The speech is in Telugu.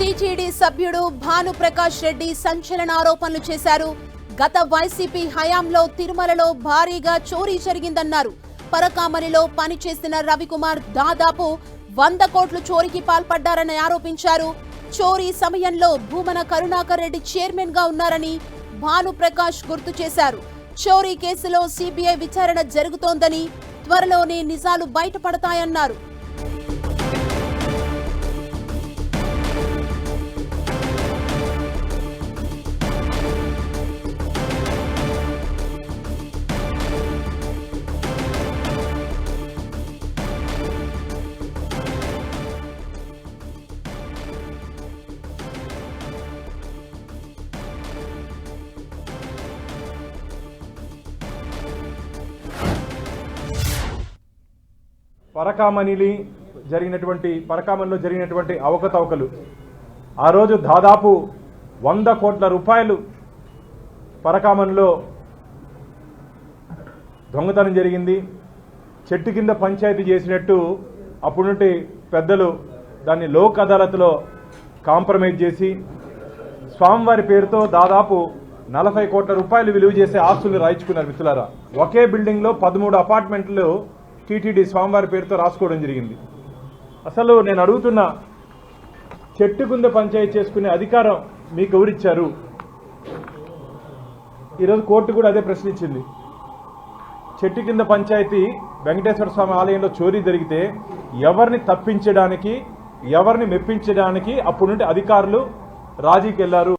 టీటీడీ సభ్యుడు భానుప్రకాష్ రెడ్డి సంచలన ఆరోపణలు చేశారు. గత వైసీపీ హయాంలో తిరుమలలో భారీగా చోరీ జరిగిందన్నారు. పరకామణిలో పనిచేసిన రవికుమార్ దాదాపు వంద కోట్లు చోరీకి పాల్పడ్డారని ఆరోపించారు. చోరీ సమయంలో భూమన కరుణాకర్ రెడ్డి చైర్మన్గా ఉన్నారని భానుప్రకాష్ గుర్తు చేశారు. చోరీ కేసులో సిబిఐ విచారణ జరుగుతోందని త్వరలోనే నిజాలు బయటపడతాయన్నారు. పరకామణిలి జరిగినటువంటి పరకామణిలో జరిగినటువంటి అవకతవకలు. ఆ రోజు దాదాపు వంద కోట్ల రూపాయలు పరకామణిలో దొంగతనం జరిగింది. చెట్టు కింద పంచాయతీ చేసినట్టు అప్పుడుంటి పెద్దలు దాన్ని లోక్ అదాలత్లో కాంప్రమైజ్ చేసి స్వామివారి పేరుతో దాదాపు నలభై కోట్ల రూపాయలు విలువ చేసే ఆస్తులు రాయించుకున్నారు మిత్రులారా. ఒకే బిల్డింగ్లో పదమూడు అపార్ట్మెంట్లు టీటీడీ స్వామివారి పేరుతో రాసుకోవడం జరిగింది. అసలు నేను అడుగుతున్న చెట్టు కింద పంచాయతీ చేసుకునే అధికారం మీకు ఎవరిచ్చారు? ఈరోజు కోర్టు కూడా అదే ప్రశ్నించింది. చెట్టు కింద పంచాయతీ వెంకటేశ్వర స్వామి ఆలయంలో చోరీ జరిగితే ఎవరిని తప్పించడానికి ఎవరిని మెప్పించడానికి అప్పుడు నుండి అధికారులు రాజీకి వెళ్ళారు